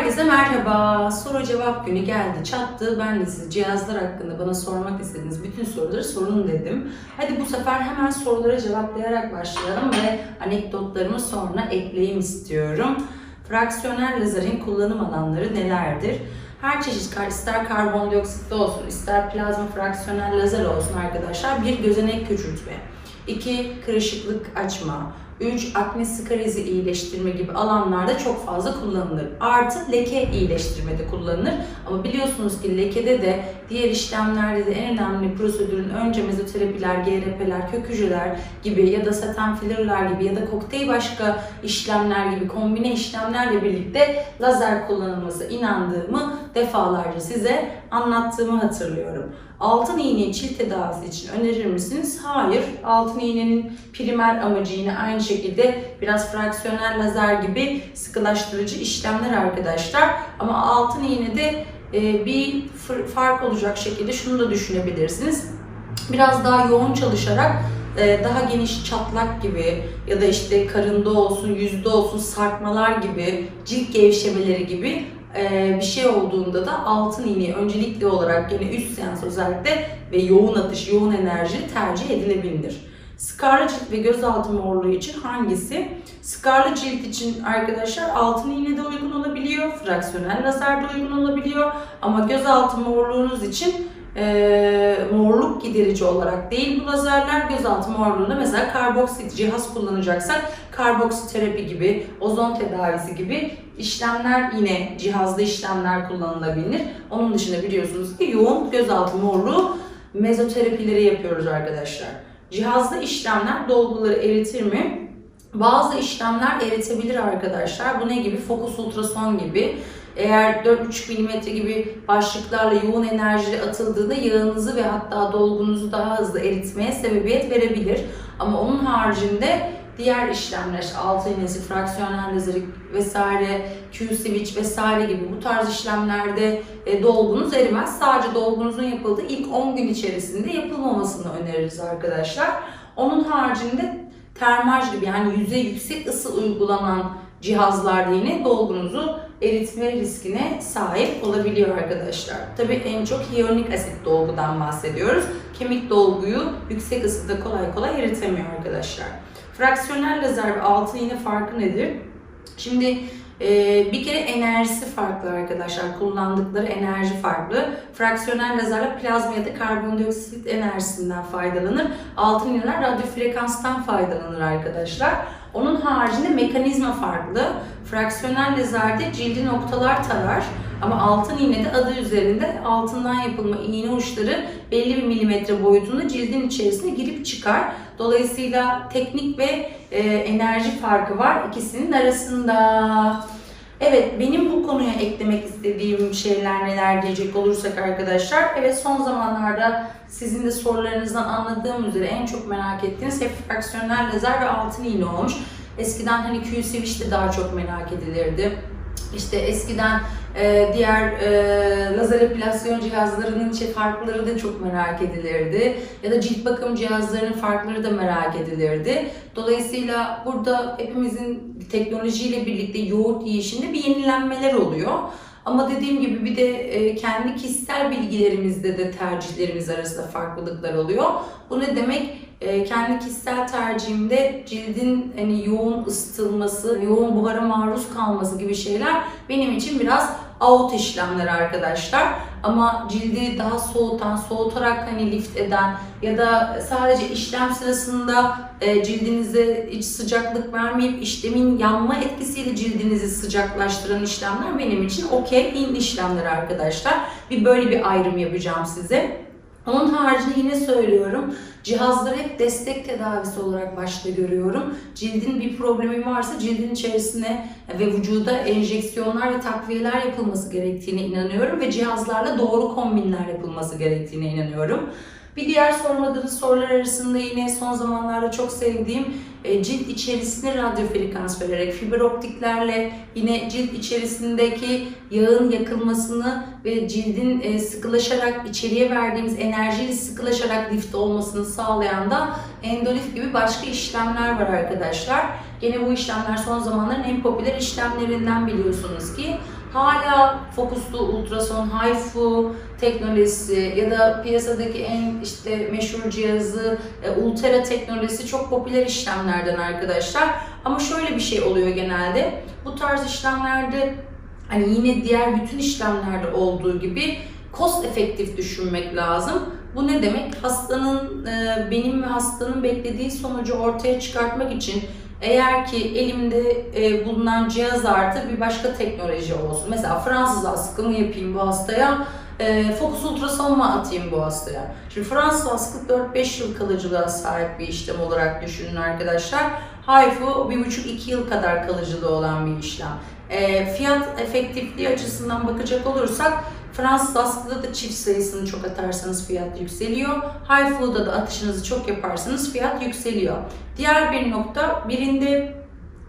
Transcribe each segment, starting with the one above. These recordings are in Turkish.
Herkese merhaba. Soru cevap günü geldi, çattı. Ben de siz cihazlar hakkında bana sormak istediğiniz bütün soruları sorun dedim. Hadi bu sefer hemen sorulara cevaplayarak başlayalım ve anekdotlarımı sonra ekleyeyim istiyorum. Fraksiyonel lazerin kullanım alanları nelerdir? Her çeşit kar, ister karbondioksitli olsun, ister plazma fraksiyonel lazer olsun arkadaşlar bir gözenek küçültme, iki kırışıklık açma, 3. Akne skarizi iyileştirme gibi alanlarda çok fazla kullanılır. Artı leke iyileştirmede kullanılır. Ama biliyorsunuz ki lekede de diğer işlemlerde de en önemli prosedürün önce mezoterapiler, GRP'ler, kök hücreler gibi ya da saten fillerler gibi ya da kokteyl başka işlemler gibi kombine işlemlerle birlikte lazer kullanılması inandığımı defalarca size anlattığımı hatırlıyorum. Altın iğne çil tedavisi için önerir misiniz? Hayır. Altın iğnenin primer amacı yine aynı şekilde biraz fraksiyonel lazer gibi sıkılaştırıcı işlemler arkadaşlar. Ama altın iğnede e, bir fark olacak şekilde şunu da düşünebilirsiniz. Biraz daha yoğun çalışarak e, daha geniş çatlak gibi ya da işte karında olsun, yüzde olsun sarkmalar gibi, cilt gevşemeleri gibi e, bir şey olduğunda da altın iğneyi öncelikli olarak yine üst seans özellikle ve yoğun atış, yoğun enerji tercih edilebilir. Skarlı cilt ve gözaltı morluğu için hangisi? Skarlı cilt için arkadaşlar altın iğne de uygun olabiliyor, fraksiyonel lazer de uygun olabiliyor ama gözaltı morluğunuz için e, morluk giderici olarak değil bu lazerler gözaltı morluğunda mesela karboksit cihaz kullanacaksak karboksiterapi gibi, ozon tedavisi gibi işlemler yine cihazlı işlemler kullanılabilir. Onun dışında biliyorsunuz ki yoğun gözaltı morluğu mezoterapileri yapıyoruz arkadaşlar. Cihazlı işlemler dolguları eritir mi? Bazı işlemler eritebilir arkadaşlar. Bu ne gibi? Fokus ultrason gibi. Eğer 4,5 mm gibi başlıklarla yoğun enerji atıldığında yağınızı ve hatta dolgunuzu daha hızlı eritmeye sebebiyet verebilir. Ama onun haricinde diğer işlemler, işte altı iğnesi, fraksiyonel lazeri vesaire, Q-switch vesaire gibi bu tarz işlemlerde e, dolgunuz erimez. Sadece dolgunuzun yapıldığı ilk 10 gün içerisinde yapılmamasını öneririz arkadaşlar. Onun haricinde termaj gibi yani yüzey yüksek ısı uygulanan cihazlarda yine dolgunuzu eritme riskine sahip olabiliyor arkadaşlar. Tabii en çok hyaluronik asit dolgudan bahsediyoruz. Kemik dolguyu yüksek ısıda kolay kolay eritemiyor arkadaşlar. Fraksiyonel lazer ve altın iğne farkı nedir? Şimdi ee, bir kere enerjisi farklı arkadaşlar. Kullandıkları enerji farklı. Fraksiyonel lazerle plazma ya da karbondioksit enerjisinden faydalanır. Altın iğneler radyo frekanstan faydalanır arkadaşlar. Onun haricinde mekanizma farklı. Fraksiyonel lazerde cildi noktalar tarar. Ama altın iğne de adı üzerinde altından yapılma iğne uçları belli bir milimetre boyutunda cildin içerisine girip çıkar. Dolayısıyla teknik ve e, enerji farkı var ikisinin arasında. Evet benim bu konuya eklemek istediğim şeyler neler diyecek olursak arkadaşlar. Evet son zamanlarda sizin de sorularınızdan anladığım üzere en çok merak ettiğiniz hep fraksiyonel lazer ve altın iğne olmuş. Eskiden hani Q-switch de daha çok merak edilirdi. İşte eskiden e, diğer e, lazer epilasyon cihazlarının şey farkları da çok merak edilirdi. Ya da cilt bakım cihazlarının farkları da merak edilirdi. Dolayısıyla burada hepimizin teknolojiyle birlikte yoğurt yiyişinde bir yenilenmeler oluyor. Ama dediğim gibi bir de e, kendi kişisel bilgilerimizde de tercihlerimiz arasında farklılıklar oluyor. Bu ne demek? E, kendi kişisel tercihimde cildin hani yoğun ısıtılması, yoğun buhara maruz kalması gibi şeyler benim için biraz out işlemler arkadaşlar. Ama cildi daha soğutan, soğutarak hani lift eden ya da sadece işlem sırasında e, cildinize hiç sıcaklık vermeyip işlemin yanma etkisiyle cildinizi sıcaklaştıran işlemler benim için okey in işlemler arkadaşlar. Bir böyle bir ayrım yapacağım size. Onun haricinde yine söylüyorum, cihazları hep destek tedavisi olarak başta görüyorum. Cildin bir problemi varsa cildin içerisine ve vücuda enjeksiyonlar ve takviyeler yapılması gerektiğine inanıyorum ve cihazlarla doğru kombinler yapılması gerektiğine inanıyorum. Bir diğer sormadığınız sorular arasında yine son zamanlarda çok sevdiğim e, cilt içerisine radyo frekans vererek fiber optiklerle yine cilt içerisindeki yağın yakılmasını ve cildin e, sıkılaşarak içeriye verdiğimiz enerjiyle sıkılaşarak lift olmasını sağlayan da endolif gibi başka işlemler var arkadaşlar. Gene bu işlemler son zamanların en popüler işlemlerinden biliyorsunuz ki hala fokuslu ultrason, HIFU teknolojisi ya da piyasadaki en işte meşhur cihazı e, Ultera teknolojisi çok popüler işlemlerden arkadaşlar. Ama şöyle bir şey oluyor genelde. Bu tarz işlemlerde hani yine diğer bütün işlemlerde olduğu gibi cost efektif düşünmek lazım. Bu ne demek? Hastanın, e, benim ve hastanın beklediği sonucu ortaya çıkartmak için eğer ki elimde e, bulunan cihaz artı bir başka teknoloji olsun. Mesela Fransız askı mı yapayım bu hastaya, e, fokus ultrason mu atayım bu hastaya? Şimdi Fransız askı 4-5 yıl kalıcılığa sahip bir işlem olarak düşünün arkadaşlar. HIFU 1,5-2 yıl kadar kalıcılığı olan bir işlem. E, fiyat efektifliği açısından bakacak olursak Fransız askıda da çift sayısını çok atarsanız fiyat yükseliyor. HIFU'da da atışınızı çok yaparsanız fiyat yükseliyor. Diğer bir nokta birinde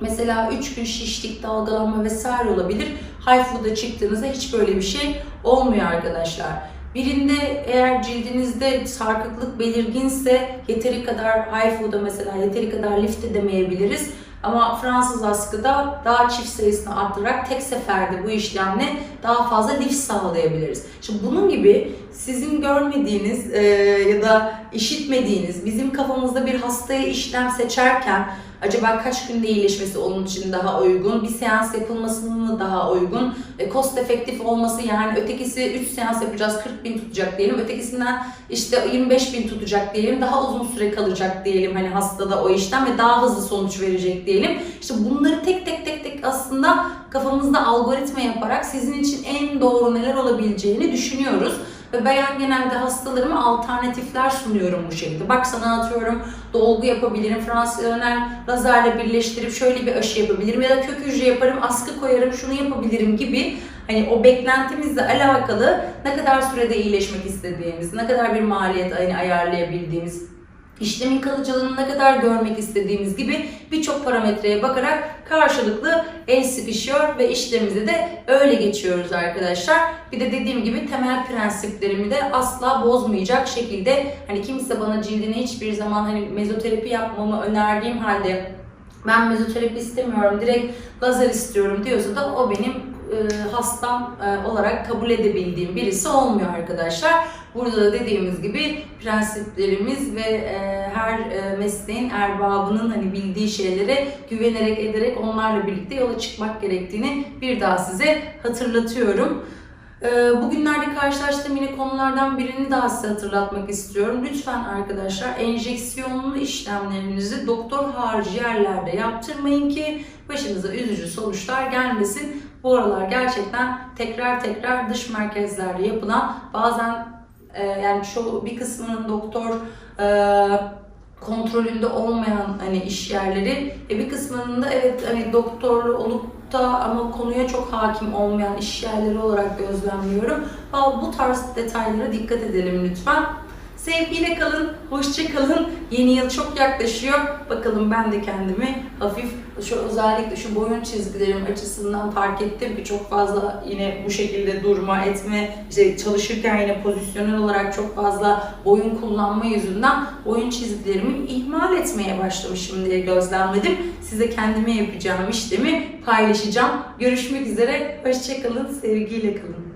mesela 3 gün şişlik, dalgalanma vesaire olabilir. HIFU'da çıktığınızda hiç böyle bir şey olmuyor arkadaşlar. Birinde eğer cildinizde sarkıklık belirginse yeteri kadar HIFU'da mesela yeteri kadar lift edemeyebiliriz. Ama Fransız askıda daha çift sayısını arttırarak tek seferde bu işlemle daha fazla lif sağlayabiliriz. Şimdi bunun gibi sizin görmediğiniz e, ya da işitmediğiniz bizim kafamızda bir hastaya işlem seçerken acaba kaç günde iyileşmesi onun için daha uygun, bir seans yapılmasının daha uygun, e, cost efektif olması yani ötekisi 3 seans yapacağız 40 bin tutacak diyelim, ötekisinden işte 25 bin tutacak diyelim, daha uzun süre kalacak diyelim hani hastada o işlem ve daha hızlı sonuç verecek diyelim. İşte bunları tek tek tek tek aslında kafamızda algoritma yaparak sizin için en doğru neler olabileceğini düşünüyoruz. Ve ben genelde hastalarıma alternatifler sunuyorum bu şekilde. Bak sana atıyorum dolgu yapabilirim, Fransız öner lazerle birleştirip şöyle bir aşı yapabilirim ya da kök hücre yaparım, askı koyarım, şunu yapabilirim gibi hani o beklentimizle alakalı ne kadar sürede iyileşmek istediğimiz, ne kadar bir maliyet hani ayarlayabildiğimiz işlemin kalıcılığını ne kadar görmek istediğimiz gibi birçok parametreye bakarak karşılıklı el sıkışıyor ve işlemimizi de öyle geçiyoruz arkadaşlar. Bir de dediğim gibi temel prensiplerimi de asla bozmayacak şekilde hani kimse bana cildine hiçbir zaman hani mezoterapi yapmamı önerdiğim halde ben mezoterapi istemiyorum direkt lazer istiyorum diyorsa da o benim e, hastam e, olarak kabul edebildiğim birisi olmuyor arkadaşlar. Burada da dediğimiz gibi prensiplerimiz ve e, her mesleğin erbabının hani bildiği şeylere güvenerek ederek onlarla birlikte yola çıkmak gerektiğini bir daha size hatırlatıyorum. E, Bugünlerde karşılaştığım yine konulardan birini daha size hatırlatmak istiyorum. Lütfen arkadaşlar enjeksiyonlu işlemlerinizi doktor harici yerlerde yaptırmayın ki başınıza üzücü sonuçlar gelmesin. Bu aralar gerçekten tekrar tekrar dış merkezlerde yapılan bazen e, yani çoğu bir kısmının doktor e, kontrolünde olmayan hani iş yerleri e, bir kısmının da evet hani doktor olup da ama konuya çok hakim olmayan iş yerleri olarak gözlemliyorum. Bu tarz detaylara dikkat edelim lütfen. Sevgiyle kalın, hoşça kalın. Yeni yıl çok yaklaşıyor. Bakalım ben de kendimi hafif şu özellikle şu boyun çizgilerim açısından fark ettim ki çok fazla yine bu şekilde durma etme, işte çalışırken yine pozisyonel olarak çok fazla boyun kullanma yüzünden boyun çizgilerimi ihmal etmeye başlamışım diye gözlemledim. Size kendime yapacağım işlemi paylaşacağım. Görüşmek üzere, hoşça kalın, sevgiyle kalın.